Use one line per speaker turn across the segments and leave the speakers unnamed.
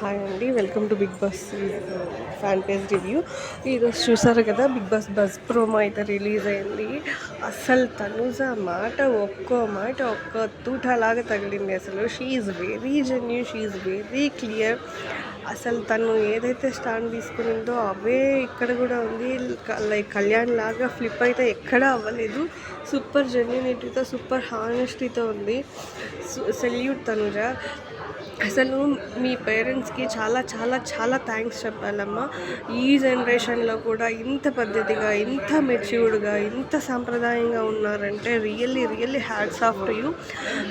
Hi అండి welcome to Bigg Boss fan page review. ఈరోజు చూసారు కదా బిగ్ బాస్ బస్ ప్రోమో అయితే రిలీజ్ అయింది. అసలు తనుజ మాట ఒక్కో మాట ఒక్క తూటలాగా తగిలింది అసలు. She's very genuine she's very clear అసలు తను ఏదైతే స్టాండ్ తీసుకునిందో అవే ఇక్కడ కూడా ఉంది. లైక్ కళ్యాణ్ లాగా ఫ్లిప్ అయితే ఎక్కడా అవ్వలేదు. సూపర్ జెన్యునిటీతో సూపర్ హానెస్టీతో ఉంది. సెల్యూట్ తనుజ. అసలు మీ పేరెంట్స్కి చాలా చాలా చాలా థ్యాంక్స్ చెప్పాలమ్మా. ఈ జనరేషన్లో కూడా ఇంత పద్ధతిగా ఇంత మెచ్యూర్డ్గా ఇంత సాంప్రదాయంగా ఉన్నారంటే really really hats off to you.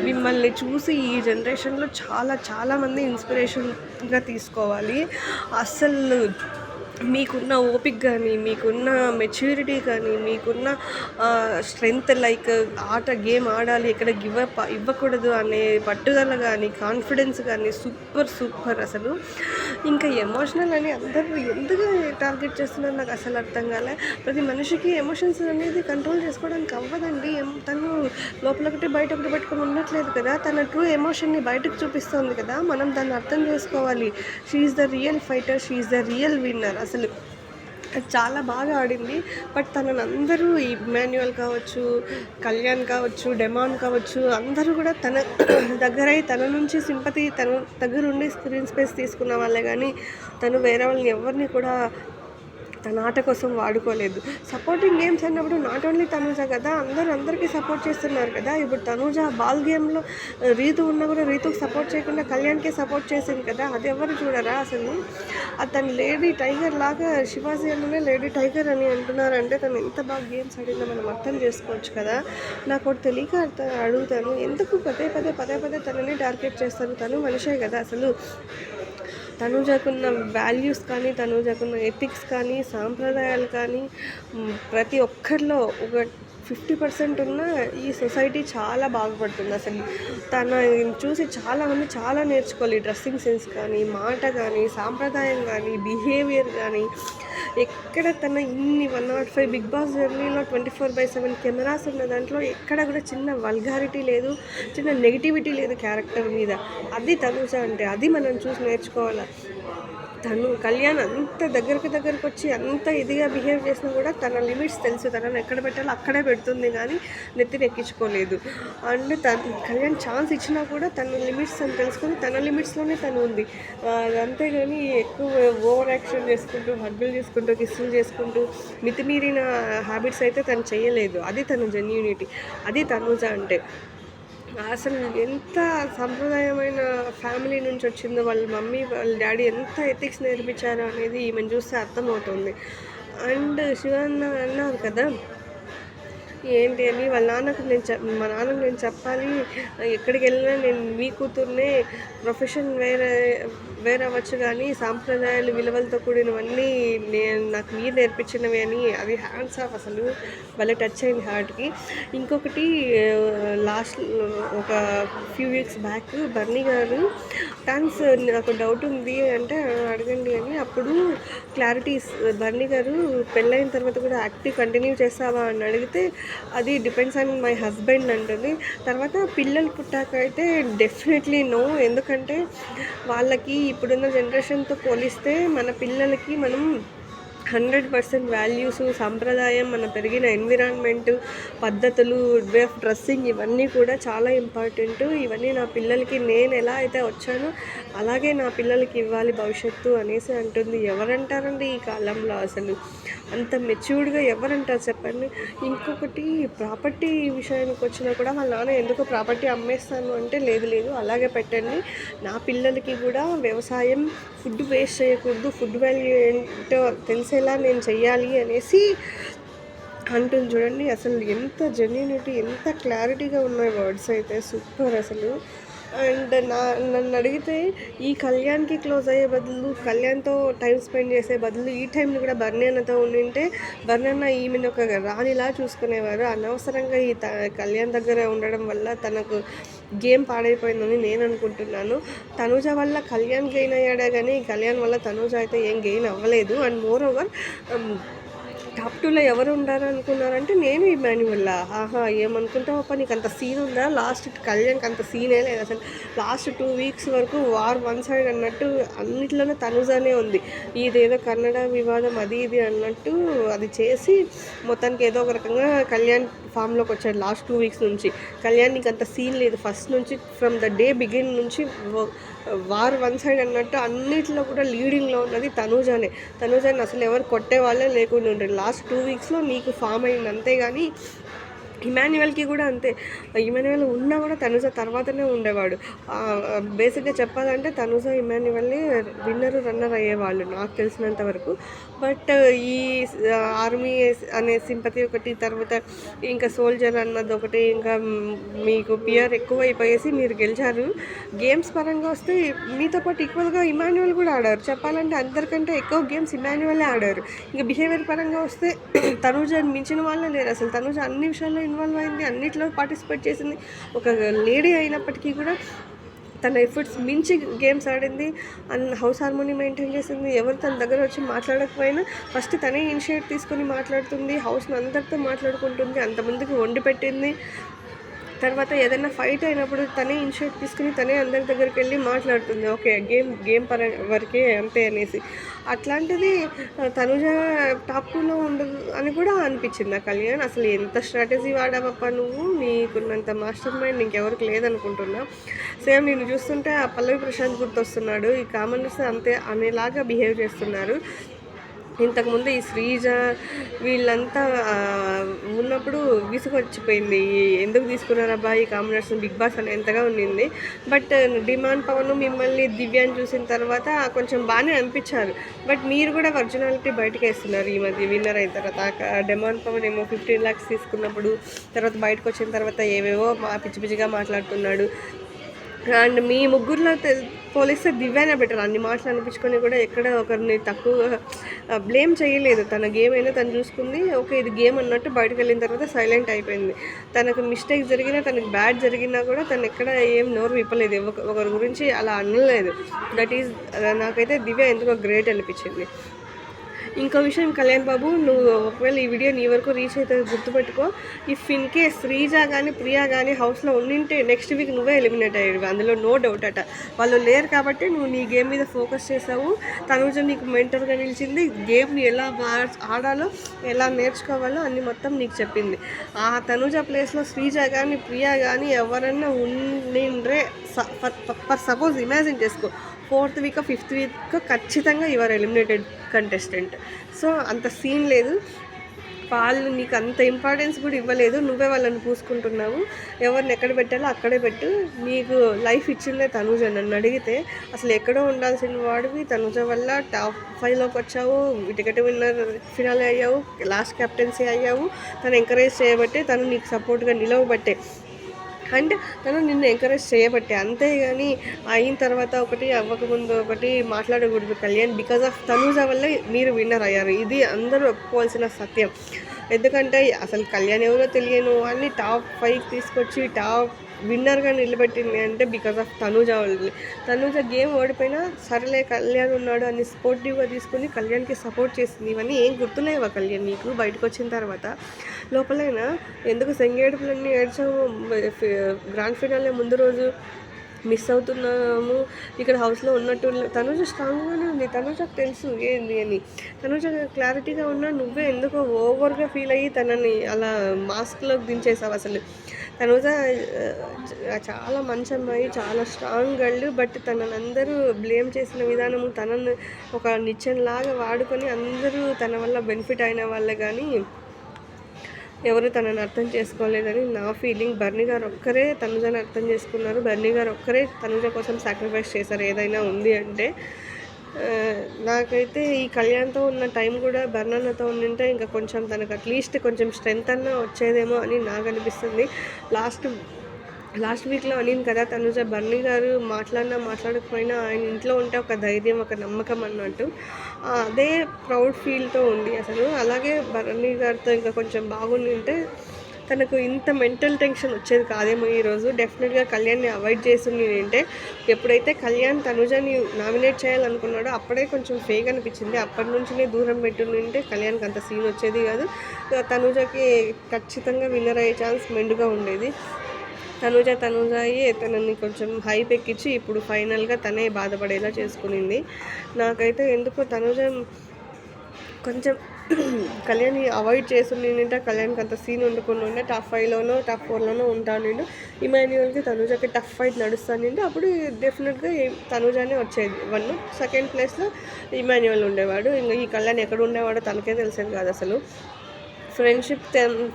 మిమ్మల్ని చూసి ఈ జనరేషన్లో చాలా చాలామంది ఇన్స్పిరేషన్గా తీసుకోవాలి. అసలు మీకున్న ఓపిక కానీ మీకున్న మెచ్యూరిటీ కానీ మీకున్న స్ట్రెంగ్త్ లైక్ ఆట గేమ్ ఆడాలి ఎక్కడ గివ్ అప్ ఇవ్వకూడదు అనే పట్టుదల కానీ కాన్ఫిడెన్స్ కానీ సూపర్ సూపర్ అసలు. ఇంకా ఎమోషనల్ అని అందరూ ఎందుకు టార్గెట్ చేస్తున్నారు నాకు అసలు అర్థం కాలే. ప్రతి మనిషికి ఎమోషన్స్ అనేది కంట్రోల్ చేసుకోవడానికి అవ్వదండి. ఎం- తను లోపలొకటి బయట ఒకటి పెట్టుకొని ఉండట్లేదు కదా. తన ట్రూ ఎమోషన్ని బయటకు చూపిస్తోంది కదా. మనం దాన్ని అర్థం చేసుకోవాలి. She's the real fighter she's the real winner అసలు చాలా బాగా ఆడింది. బట్ తనని అందరూ ఇమాన్యువల్ కావచ్చు కళ్యాణ్ కావచ్చు డెమాన్ కావచ్చు అందరూ కూడా తన దగ్గరై తన నుంచి సింపతి తన దగ్గరుండి స్క్రీన్ స్పేస్ తీసుకున్న వాళ్ళే కానీ తను వేరే వాళ్ళని ఎవరిని కూడా తన ఆట కోసం వాడుకోలేదు. సపోర్టింగ్ గేమ్స్ అన్నప్పుడు నాట్ ఓన్లీ తనూజ కదా అందరూ అందరికీ సపోర్ట్ చేస్తున్నారు కదా. ఇప్పుడు తనూజ బాల్ గేమ్లో రీతు ఉన్నా కూడా రీతుకు సపోర్ట్ చేయకుండా కళ్యాణ్కే సపోర్ట్ చేసింది కదా. అది ఎవరు చూడరా అసలు? అతను లేడీ టైగర్ లాగా శివాజీ అన్ననే లేడీ టైగర్ అని అంటున్నారంటే తను ఎంత బాగా గేమ్స్ ఆడిందో మనం అర్థం చేసుకోవచ్చు కదా. నాకు ఒకటి తెలియక అడుగుతాను. ఎందుకు పదే పదే పదే పదే తనని టార్గెట్ చేస్తారు? తను మనిషే కదా అసలు. తనుజకున్న వాల్యూస్ కానీ తనుజకున్న ఎథిక్స్ కానీ సాంప్రదాయాలు కానీ ప్రతి ఒక్కరిలో ఒక ఫిఫ్టీ పర్సెంట్ ఉన్న ఈ సొసైటీ చాలా బాగుపడుతుంది అసలు. తన చూసి చాలామంది చాలా నేర్చుకోవాలి. డ్రెస్సింగ్ సెన్స్ కానీ మాట కానీ సాంప్రదాయం కానీ బిహేవియర్ కానీ ఎక్కడ తన ఇన్ని one nought five Bigg Boss జర్నీలో twenty four by seven cameras ఉన్న దాంట్లో ఎక్కడ కూడా చిన్న వల్గారిటీ లేదు చిన్న నెగిటివిటీ లేదు క్యారెక్టర్ మీద. అది తనుజ అంటే అది మనం చూసి నేర్చుకోవాలి? తను కళ్యాణ్ అంత దగ్గరకు దగ్గరకు వచ్చి అంత ఇదిగా బిహేవ్ చేసినా కూడా తన లిమిట్స్ తెలుసు తనను ఎక్కడ పెట్టాలో అక్కడే పెడుతుంది కానీ నెత్తిని ఎక్కించుకోలేదు. అండ్ తన కళ్యాణ్ ఛాన్స్ ఇచ్చినా కూడా తన లిమిట్స్ అని తెలుసుకొని తన లిమిట్స్లోనే తను ఉంది. ఆ, అంతేగాని ఎక్కువ ఓవర్ యాక్షన్ చేసుకుంటూ హగ్గులు చేసుకుంటూ కిస్సులు చేసుకుంటూ మితిమీరిన హ్యాబిట్స్ అయితే తను చేయలేదు. అది తన జెన్యూనిటీ. అది తనుజ అంటే. అసలు ఎంత సంప్రదాయమైన ఫ్యామిలీ నుంచి వచ్చిందో వాళ్ళ మమ్మీ వాళ్ళ డాడీ ఎంత ఎథిక్స్ నేర్పించారో అనేది ఈమెను చూస్తే అర్థమవుతుంది. అండ్ శివన్న అన్నారు కదా ఏంటి అని వాళ్ళ నాన్నకు నేను చెప్ మా నాన్నకు నేను చెప్పాలి. ఎక్కడికి వెళ్ళినా నేను మీ కూతుర్నే ప్రొఫెషన్ వేరే వేరే అవ్వచ్చు కానీ సాంప్రదాయాలు విలువలతో కూడినవన్నీ నేను నాకు మీరు నేర్పించినవి అని అది హ్యాండ్స్ ఆఫ్ అసలు. భలే టచ్ అయింది హార్ట్కి ఇంకొకటి లాస్ట్ ఒక ఫ్యూ వీక్స్ బ్యాక్ బర్నీ గారు థ్యాంక్స్ నాకు డౌట్ ఉంది అంటే అడగండి అని అప్పుడు క్లారిటీస్ బర్నీ గారు పెళ్ళైన తర్వాత కూడా యాక్టివ్ కంటిన్యూ చేస్తావా అని అడిగితే అది డిపెండ్స్ ఆన్ మై హస్బెండ్ అంటుంది. తర్వాత పిల్లలు పుట్టాక అయితే డెఫినెట్లీ నో ఎందుకంటే వాళ్ళకి ఇప్పుడున్న జనరేషన్తో పోలిస్తే మన పిల్లలకి మనం హండ్రెడ్ పర్సెంట్ వాల్యూస్ సాంప్రదాయం మన పెరిగిన ఎన్విరాన్మెంట్ పద్ధతులు వే ఆఫ్ డ్రెస్సింగ్ ఇవన్నీ కూడా చాలా ఇంపార్టెంట్. ఇవన్నీ నా పిల్లలకి నేను ఎలా అయితే వచ్చానో అలాగే నా పిల్లలకి ఇవ్వాలి భవిష్యత్తు అనేసి అంటుంది. ఎవరంటారండి ఈ కాలంలో అసలు? అంత మెచ్యూర్డ్గా ఎవరంటారు చెప్పండి? ఇంకొకటి ప్రాపర్టీ విషయానికి వచ్చినా కూడా వాళ్ళ నాన్న ఎందుకు ప్రాపర్టీ అమ్మేస్తాను అంటే లేదు లేదు అలాగే పెట్టండి. నా పిల్లలకి కూడా వ్యవసాయం ఫుడ్ వేస్ట్ చేయకూడదు. ఫుడ్ వాల్యూ ఏంటో ఎలా నేను చెయ్యాలి అనేసి అంటుంది చూడండి. అసలు ఎంత జెన్యునిటీ ఎంత క్లారిటీగా ఉన్నాయి వర్డ్స్ అయితే. సూపర్ అసలు. అండ్ నా నన్ను అడిగితే ఈ కళ్యాణ్కి క్లోజ్ అయ్యే బదులు కళ్యాణ్తో టైం స్పెండ్ చేసే బదులు ఈ టైంలో కూడా బర్ణన్నతో ఉండింటే బర్ణన్న ఈమెను ఒక రాణిలా చూసుకునేవారు. అనవసరంగా ఈ త కళ్యాణ్ దగ్గర ఉండడం వల్ల తనకు గేమ్ పాడైపోయిందని నేను అనుకుంటున్నాను. తనూజ వల్ల కళ్యాణ్ గెయిన్ అయ్యాడే కానీ కళ్యాణ్ వల్ల తనూజ అయితే ఏం గెయిన్ అవ్వలేదు. అండ్ మోర్ ఓవర్ టాప్ టూలో ఎవరు ఉండారు అనుకున్నారంటే ఈ మాన్యువల్ ఆహా ఏమనుకుంటావు అప్ప నీకు అంత సీన్ ఉందా? లాస్ట్ కళ్యాణ్కి అంత సీనే లేదు అసలు. లాస్ట్ టూ వీక్స్ వరకు వార్ వన్ సైడ్ అన్నట్టు అన్నిట్లోనే తనుజానే ఉంది. ఇదేదో కన్నడ వివాదం అది ఇది అన్నట్టు అది చేసి మొత్తానికి ఏదో ఒక రకంగా కళ్యాణ్ ఫామ్లోకి వచ్చాడు లాస్ట్ టూ వీక్స్ నుంచి. కళ్యాణ్ నీకు అంత సీన్ లేదు. ఫస్ట్ నుంచి ఫ్రమ్ ద డే బిగిన్ నుంచి వార్ వన్ సైడ్ అన్నట్టు అన్నిట్లో కూడా లీడింగ్లో ఉన్నది తనూజనే. తనూజని అసలు ఎవరు కొట్టే వాళ్ళే లేకుండా ఉంటారు లాస్ట్ టూ వీక్స్లో నీకు ఫామ్ అయింది అంతేగాని ఇమాన్యువల్కి కూడా అంతే. ఇమాన్యువల్ ఉన్నా కూడా తనుజ తర్వాతనే ఉండేవాడు. బేసిక్గా చెప్పాలంటే తనుజ ఇమాన్యువల్ని విన్నర్ రన్నర్ అయ్యేవాళ్ళు నాకు తెలిసినంత వరకు. బట్ ఈ ఆర్మీ అనే సింపతి ఒకటి తర్వాత ఇంకా సోల్జర్ అన్నది ఒకటి ఇంకా మీకు పియర్ ఎక్కువ అయిపోయేసి మీరు గెలిచారు. గేమ్స్ పరంగా వస్తే మీతో పాటు ఈక్వల్గా ఇమాన్యువల్ కూడా ఆడారు. చెప్పాలంటే అందరికంటే ఎక్కువ గేమ్స్ ఇమాన్యువలే ఆడారు. ఇంకా బిహేవియర్ పరంగా వస్తే తనుజ మించిన వాళ్ళే లేరు. అసలు తనుజ అన్ని విషయాల్లో ఇన్వాల్వ్ అయింది అన్నిట్లో పార్టిసిపేట్ చేసింది. ఒక లేడీ అయినప్పటికీ కూడా తన ఎఫర్ట్స్ మించి గేమ్స్ ఆడింది అన్ హౌస్ హార్మోని మెయింటైన్ చేసింది. ఎవరు తన దగ్గర వచ్చి మాట్లాడకపోయినా ఫస్ట్ తనే ఇనిషియేట్ తీసుకొని మాట్లాడుతుంది హౌస్ని అందరితో మాట్లాడుకుంటుంది అంతమందికి వండి పెట్టింది. తర్వాత ఏదైనా ఫైట్ అయినప్పుడు తనే ఇనిషియేట్ తీసుకుని తనే అందరి దగ్గరికి వెళ్ళి మాట్లాడుతుంది. ఓకే గేమ్ గేమ్ పర వరకే అంతే అనేసి. అట్లాంటిది తనుజ టాప్ టూలో ఉండదు అని కూడా అనిపించింది ఆ కళ్యాణ్. అసలు ఎంత స్ట్రాటజీ వాడావప్ప నువ్వు? నీకున్నంత మాస్టర్ మైండ్ ఇంకెవరికి లేదనుకుంటున్నా. సేమ్ నేను చూస్తుంటే ఆ పల్లవి ప్రశాంత్ గుర్తొస్తున్నాడు. ఈ కామనర్స్ అంతే అనేలాగా బిహేవ్ చేస్తున్నారు. ఇంతకుముందు ఈ శ్రీజ వీళ్ళంతా ఉన్నప్పుడు విసుగొచ్చిపోయింది. ఎందుకు తీసుకున్నారబ్బా ఈ కాంబినేషన్ బిగ్ బాస్ అని ఎంతగా ఉండింది. బట్ డిమాండ్ పవన్ మిమ్మల్ని దివ్యాన్ని చూసిన తర్వాత కొంచెం బాగానే అనిపించారు. బట్ మీరు కూడా ఒరిజినాలిటీ బయటకు వేస్తున్నారు ఈ మధ్య విన్నర్ అయిన తర్వాత. డిమాండ్ పవన్ ఏమో ఫిఫ్టీన్ ల్యాక్స్ తీసుకున్నప్పుడు తర్వాత బయటకు వచ్చిన తర్వాత ఏవేవో మా పిచ్చి పిచ్చిగా మాట్లాడుతున్నాడు. అండ్ మీ ముగ్గురులో పోలిస్తే దివ్యానే బెటర్. అన్ని మాటలు అనిపించుకొని కూడా ఎక్కడ ఒకరిని తక్కువ బ్లేమ్ చేయలేదు. తన గేమ్ అయినా తను చూసుకుంది. ఓకే ఇది గేమ్ అన్నట్టు బయటకు వెళ్ళిన తర్వాత సైలెంట్ అయిపోయింది. తనకు మిస్టేక్ జరిగినా తనకు బ్యాడ్ జరిగినా కూడా తను ఎక్కడ ఏం నోరు విప్పలేదు. ఒక- ఒకరి గురించి అలా అనలేదు. దట్ ఈజ్ నాకైతే దివ్య ఎందుకో గ్రేట్ అనిపించింది. ఇంకో విషయం కళ్యాణ్ బాబు నువ్వు ఒకవేళ ఈ వీడియో నీ వరకు రీచ్ అయితే గుర్తుపెట్టుకో. ఇఫ్ ఇన్ కేస్ శ్రీజ కానీ ప్రియా కానీ హౌస్లో ఉండింటే నెక్స్ట్ వీక్ నువ్వే ఎలిమినేట్ అయ్యేవి. అందులో నో డౌట్ అట. వాళ్ళు లేరు కాబట్టి నువ్వు నీ గేమ్ మీద ఫోకస్ చేసావు. తనుజ నీకు మెంటర్గా నిలిచింది. గేమ్ని ఎలా ఆడాలో ఎలా నేర్చుకోవాలో అన్ని మొత్తం నీకు చెప్పింది. ఆ తనుజ ప్లేస్లో శ్రీజ కానీ ప్రియా కానీ ఎవరన్నా ఉండిండ్రే ఫర్ సపోజ్ ఇమాజిన్ చేసుకో. ఫోర్త్ వీక్ ఫిఫ్త్ వీక్ ఖచ్చితంగా యువర్ ఎలిమినేటెడ్ కంటెస్టెంట్ సో అంత సీన్ లేదు. వాళ్ళు నీకు అంత ఇంపార్టెన్స్ కూడా ఇవ్వలేదు. నువ్వే వాళ్ళని పూసుకుంటున్నావు. ఎవరిని ఎక్కడ పెట్టాలో అక్కడే పెట్టు. నీకు లైఫ్ ఇచ్చిందే తనుజ నన్ను అడిగితే. అసలు ఎక్కడో ఉండాల్సిన వాడివి. తనుజ వల్ల టాప్ ఫైవ్లోకి వచ్చావు. టికెట్ విన్నర్ ఫినాలే అయ్యావు. లాస్ట్ కెప్టెన్సీ అయ్యావు. తను ఎంకరేజ్ చేయబట్టే తను నీకు సపోర్ట్గా నిలవబట్టే. అండ్ తను నిన్ను ఎంకరేజ్ చేయబట్టే. అంతేగాని అయిన తర్వాత ఒకటి అవ్వకముందు ఒకటి మాట్లాడకూడదు కళ్యాణ్ బికాజ్ ఆఫ్ తనూజ వల్ల మీరు విన్నర్ అయ్యారు. ఇది అందరూ ఒప్పుకోవాల్సిన సత్యం. ఎందుకంటే అసలు కళ్యాణ్ ఎవరో తెలియను అని టాప్ ఫైవ్ తీసుకొచ్చి టాప్ విన్నర్గా నిలబెట్టింది అంటే బికాస్ ఆఫ్ తనూజ వాళ్ళని తనూజ గేమ్ ఓడిపోయినా సరేలే కళ్యాణ్ ఉన్నాడు అని స్పోర్టివ్గా తీసుకుని కళ్యాణ్కి సపోర్ట్ చేసింది. ఇవన్నీ ఏం గుర్తులేవా కళ్యాణ్ నీకు? బయటకు వచ్చిన తర్వాత. లోపలైనా ఎందుకు సెంగేడుపులన్నీ ఏడ్చాము గ్రాండ్ ఫినాలే ముందు రోజు మిస్ అవుతున్నాము. ఇక్కడ హౌస్లో ఉన్నట్టు లే- తనుజ స్ట్రాంగ్గానే ఉంది. తనుజకు తెలుసు ఏంది అని. తనుజ క్లారిటీగా ఉన్నా నువ్వే ఎందుకో ఓవర్గా ఫీల్ అయ్యి తనని అలా మాస్క్లోకి దించేసావు అసలు. తనుజ చాలా మంచి అమ్మాయి చాలా స్ట్రాంగ్ గర్ల్ బట్ తనని అందరూ బ్లేమ్ చేసిన విధానము తనను ఒక నిచ్చెనలాగా వాడుకొని అందరూ తన వల్ల బెనిఫిట్ అయిన వాళ్ళే కానీ ఎవరు తనని అర్థం చేసుకోలేదని నా ఫీలింగ్ బర్నీ గారు ఒక్కరే తనుజని అర్థం చేసుకున్నారు. బర్నీ గారు ఒక్కరే తనుజ కోసం సాక్రిఫైస్ చేశారు ఏదైనా ఉంది అంటే. నాకైతే ఈ కళ్యాణ్తో ఉన్న టైం కూడా బర్ణన్నతో ఉండింటే ఇంకా కొంచెం తనకు అట్లీస్ట్ కొంచెం స్ట్రెంత్ అన్నా వచ్చేదేమో అని నాకు అనిపిస్తుంది. లాస్ట్ లాస్ట్ వీక్లో అనింది కదా తనుజ బర్నీ గారు మాట్లాడినా మాట్లాడకపోయినా ఆయన ఇంట్లో ఉంటే ఒక ధైర్యం ఒక నమ్మకం అన్నట్టు. అదే ప్రౌడ్ ఫీల్తో ఉంది అసలు. అలాగే బర్నీ గారితో ఇంకా కొంచెం బాగుండి ఉంటే తనకు ఇంత మెంటల్ టెన్షన్ వచ్చేది కాదేమో ఈరోజు. డెఫినెట్గా కళ్యాణ్ని అవాయిడ్ చేస్తుంది అంటే ఎప్పుడైతే కళ్యాణ్ తనుజని నామినేట్ చేయాలనుకున్నాడో అప్పుడే కొంచెం ఫేక్ అనిపించింది. అప్పటి నుంచినే దూరం పెట్టుంటే కళ్యాణ్కి అంత సీన్ వచ్చేది కాదు. తనుజకి ఖచ్చితంగా విన్నర్ అయ్యే ఛాన్స్ మెండుగా ఉండేది. తనుజ తనుజ అయ్యి తనని కొంచెం హైప్ ఎక్కించి ఇప్పుడు ఫైనల్గా తనే బాధపడేలా చేసుకునింది. నాకైతే ఎందుకో తనుజ కొంచెం కళ్యాణ్ అవాయిడ్ చేస్తుండే కళ్యాణ్కి అంత సీన్ వండుకుని ఉండే. టఫ్ ఫైవ్లోనో టఫ్ ఫోర్లోనో ఉంటాను ఇమాన్యువల్కి తనుజకి టఫ్ ఫైట్ నడుస్తానండి. అప్పుడు డెఫినెట్గా తనుజానే వచ్చేది. వన్ సెకండ్ ప్లేస్లో ఇమాన్యువల్ ఉండేవాడు. ఇంకా ఈ కళ్యాణ్ ఎక్కడ ఉండేవాడో తనకే తెలిసేది కాదు అసలు. ఫ్రెండ్షిప్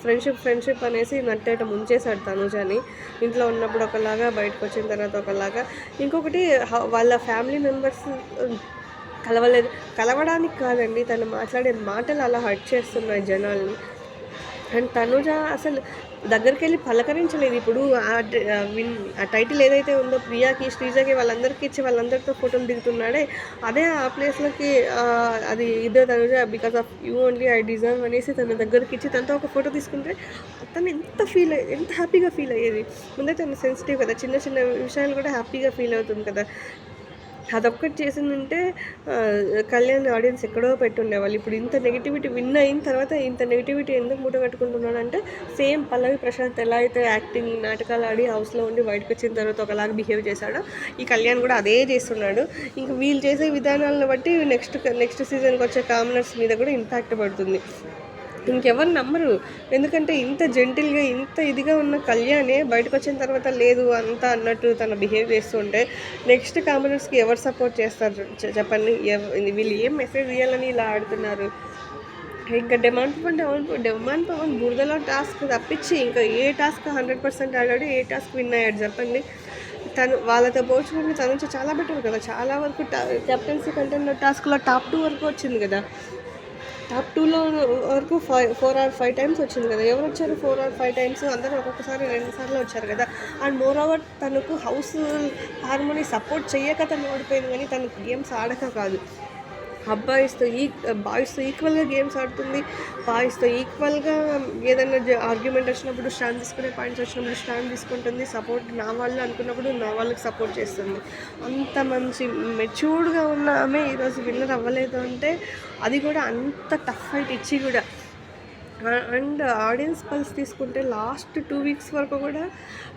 ఫ్రెండ్షిప్ ఫ్రెండ్షిప్ అనేసి నట్టేట ముంచేశాడు తనుజని. ఇంట్లో ఉన్నప్పుడు ఒకలాగా బయటకు వచ్చిన తర్వాత ఒకలాగా. ఇంకొకటి వాళ్ళ ఫ్యామిలీ మెంబర్స్ కలవలేదు. కలవడానికి కాదండి తను మాట్లాడే మాటలు అలా హర్ట్ చేస్తున్నాయి జనాల్ని. అండ్ తనుజ అసలు దగ్గరికి వెళ్ళి పలకరించలేదు. ఇప్పుడు ఆ విన్ ఆ టైటిల్ ఏదైతే ఉందో ప్రియాకి శ్రీజకి వాళ్ళందరికీ ఇచ్చి వాళ్ళందరితో ఫోటోలు దిగుతున్నాడే అదే ఆ ప్లేస్లోకి అది ఇదే Tanuja because of you only I deserve అనేసి తన దగ్గరికి ఇచ్చి తనతో ఒక ఫోటో తీసుకుంటే తను ఎంత ఫీల్ ఎంత హ్యాపీగా ఫీల్ అయ్యేది. ముందే తను సెన్సిటివ్ కదా చిన్న చిన్న విషయాలు కూడా హ్యాపీగా ఫీల్ అవుతుంది కదా. అదొక్కటి చేసిందంటే కళ్యాణ్ ఆడియన్స్ ఎక్కడో పెట్టుండేవాళ్ళు. ఇప్పుడు ఇంత నెగిటివిటీ విన్ అయిన తర్వాత ఇంత నెగిటివిటీ ఎందుకు మూట కట్టుకుంటున్నాడు అంటే సేమ్ పల్లవి ప్రశాంత్ ఎలా అయితే యాక్టింగ్ నాటకాలు ఆడి హౌస్లో ఉండి బయటకు వచ్చిన తర్వాత ఒకలాగా బిహేవ్ చేశాడో ఈ కళ్యాణ్ కూడా అదే చేస్తున్నాడు. ఇంకా వీళ్ళు చేసే విధానాలను బట్టి నెక్స్ట్ నెక్స్ట్ సీజన్కి వచ్చే కామనర్స్ మీద కూడా ఇంపాక్ట్ పడుతుంది. ఇంకెవరు నమ్మరు. ఎందుకంటే ఇంత జెంటిల్గా ఇంత ఇదిగా ఉన్న కళ్యాణే బయటకు వచ్చిన తర్వాత లేదు అంతా అన్నట్టు తన బిహేవ్ చేస్తుంటే నెక్స్ట్ కామనర్స్కి ఎవరు సపోర్ట్ చేస్తారు? చెప్పండి. ఎవ- వీళ్ళు ఏం మెసేజ్ ఇవ్వాలని ఇలా ఆడుతున్నారు? ఇంకా డిమాండ్ పవన్ డెవన్ డిమాండ్ పవన్ బురదలో టాస్క్ తప్పించి ఇంకా ఏ టాస్క్ హండ్రెడ్ పర్సెంట్ ఆడాడు ఏ టాస్క్ విన్ అయ్యాడు చెప్పండి. తను వాళ్ళతో పోల్చుకుంటే తన నుంచి చాలా బెటర్ కదా. చాలా వరకు కెప్టెన్సీ కంటెంట్ టాస్క్లో టాప్ టూ వరకు వచ్చింది కదా. టాప్ టూలో వరకు five four or five times వచ్చింది కదా. ఎవరు వచ్చారు? ఫోర్ ఆర్ ఫైవ్ టైమ్స్ అందరూ ఒక్కొక్కసారి రెండు సార్లు వచ్చారు కదా. అండ్ మోర్ ఓవర్ తనకు హౌస్ హార్మోనీ సపోర్ట్ చేయక తను ఓడిపోయింది కానీ తనకు గేమ్స్ ఆడక కాదు. అబ్బాయిస్తో ఈ బాయ్స్తో ఈక్వల్గా గేమ్స్ ఆడుతుంది. బాయ్స్తో ఈక్వల్గా ఏదైనా ఆర్గ్యుమెంట్ వచ్చినప్పుడు స్టాండ్ తీసుకునే పాయింట్స్ వచ్చినప్పుడు స్టాండ్ తీసుకుంటుంది. సపోర్ట్ నా వాళ్ళు అనుకున్నప్పుడు నా వాళ్ళకి సపోర్ట్ చేస్తుంది. అంత మంచి మెచ్యూర్డ్గా ఉన్న ఆమె ఈరోజు విన్నర్ అవ్వలేదు అంటే అది కూడా అంత టఫ్ ఫైట్ ఇచ్చి కూడా. అండ్ ఆడియన్స్ పల్స్ తీసుకుంటే లాస్ట్ టూ వీక్స్ వరకు కూడా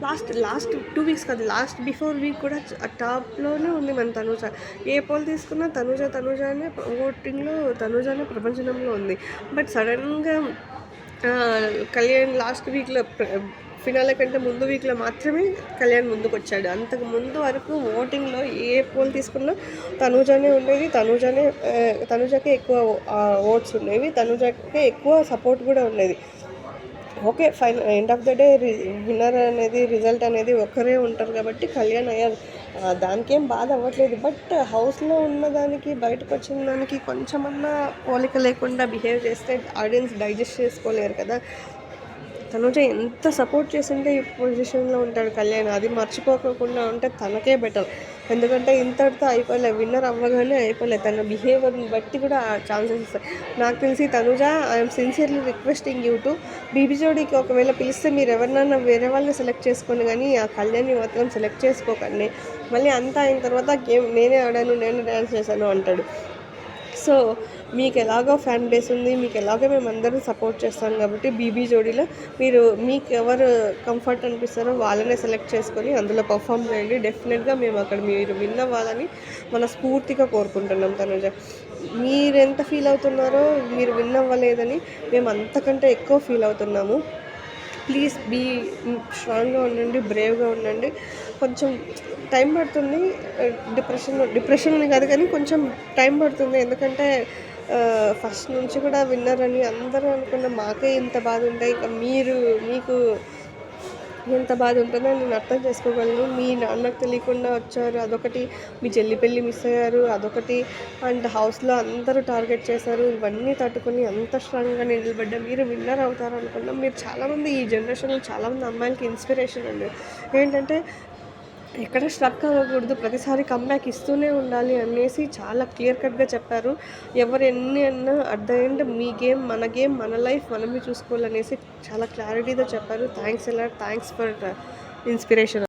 లాస్ట్ లాస్ట్ టూ వీక్స్ కాదు లాస్ట్ బిఫోర్ వీక్ కూడా టాప్లోనే ఉంది మన తనుజ. ఏ పోల్ తీసుకున్నా తనుజ తనుజానే ఓటింగ్లో తనుజానే ప్రపంచంలో ఉంది. బట్ సడన్గా కళ్యాణ్ లాస్ట్ వీక్లో ఫినాల కంటే ముందు వీక్లో మాత్రమే కళ్యాణ్ ముందుకు వచ్చాడు అంతకు ముందు వరకు ఓటింగ్లో ఏ పోల్ తీసుకున్నా తనూజానే ఉండేది. తనూజానే ఆ, ఎక్కువ ఓట్స్ ఉండేవి. తనూజకే ఎక్కువ సపోర్ట్ కూడా ఉండేది. Okay fine end of the day winner అనేది రిజల్ట్ అనేది ఒక్కరే ఉంటారు కాబట్టి కళ్యాణ్ అయ్యారు. దానికేం బాధ అవ్వట్లేదు. బట్ హౌస్లో ఉన్నదానికి బయటకు వచ్చిన దానికి కొంచెమన్నా పోలిక లేకుండా బిహేవ్ చేస్తే ఆడియన్స్ డైజెస్ట్ చేసుకోలేరు కదా. తనుజ ఎంత సపోర్ట్ చేసింటే ఈ పొజిషన్లో ఉంటాడు కళ్యాణ్. అది మర్చిపోకుండా ఉంటే తనకే బెటర్. ఎందుకంటే ఇంతటితో అయిపోలే విన్నర్ అవ్వగానే అయిపోలే తన బిహేవియర్ని బట్టి కూడా ఛాన్సెస్. ఇస్తాయి నాకు తెలిసి Tanuja I'm sincerely requesting you to BB జోడీకి ఒకవేళ పిలిస్తే మీరు ఎవరినైనా వేరే వాళ్ళని సెలెక్ట్ చేసుకోండి కానీ ఆ కళ్యాణ్ని మాత్రం సెలెక్ట్ చేసుకోకండి. మళ్ళీ అంతా అయిన తర్వాత గేమ్ నేనే ఆడాను నేను డ్యాన్స్ చేశాను అంటాడు. సో మీకు ఎలాగో ఫ్యాన్ బేస్ ఉంది మీకు ఎలాగో మేము అందరూ సపోర్ట్ చేస్తాం కాబట్టి బీబీ జోడీలో మీరు మీకు ఎవరు కంఫర్ట్ అనిపిస్తారో వాళ్ళనే సెలెక్ట్ చేసుకొని అందులో పర్ఫామ్ చేయండి. డెఫినెట్గా మేము అక్కడ మీరు విన్ అవ్వాలని మనస్ఫూర్తిగా కోరుకుంటున్నాం తనుజ. మీరు ఎంత ఫీల్ అవుతున్నారో మీరు విన్ అవ్వలేదని మేము అంతకంటే ఎక్కువ ఫీల్ అవుతున్నాము. ప్లీజ్ బీ స్ట్రాంగ్గా ఉండండి బ్రేవ్గా ఉండండి. కొంచెం టైం పడుతుంది డిప్రెషన్ డిప్రెషన్ కాదు కానీ కొంచెం టైం పడుతుంది. ఎందుకంటే ఫస్ట్ నుంచి కూడా విన్నర్ అని అందరూ అనుకున్న మాకే ఇంత బాధ ఉంటాయి ఇక మీరు మీకు ఎంత బాధ ఉంటుందో నేను అర్థం చేసుకోగలను. మీ నాన్నకు తెలియకుండా వచ్చారు. అదొకటి మీ చెల్లి పెళ్ళి మిస్ అయ్యారు. అదొకటి అండ్ హౌస్లో అందరూ టార్గెట్ చేశారు. ఇవన్నీ తట్టుకొని అంత స్ట్రాంగ్గా నిలబడ్డా మీరు విన్నర్ అవుతారు అనుకున్నాం మీరు చాలామంది ఈ జనరేషన్లో చాలామంది అమ్మాయిలకి ఇన్స్పిరేషన్ అండి. ఏంటంటే ఎక్కడ స్ట్రక్ అవ్వకూడదు. ప్రతిసారి కమ్బ్యాక్ ఇస్తూనే ఉండాలి అనేసి చాలా క్లియర్ కట్గా చెప్పారు. ఎవరు ఎన్ని అన్నా అట్ ద ఎండ్ మీ గేమ్ మన గేమ్ మన లైఫ్ మనమే చూసుకోవాలనేసి చాలా క్లారిటీతో చెప్పారు. థ్యాంక్స్ ఎలా థ్యాంక్స్ ఫర్ ఇన్స్పిరేషన్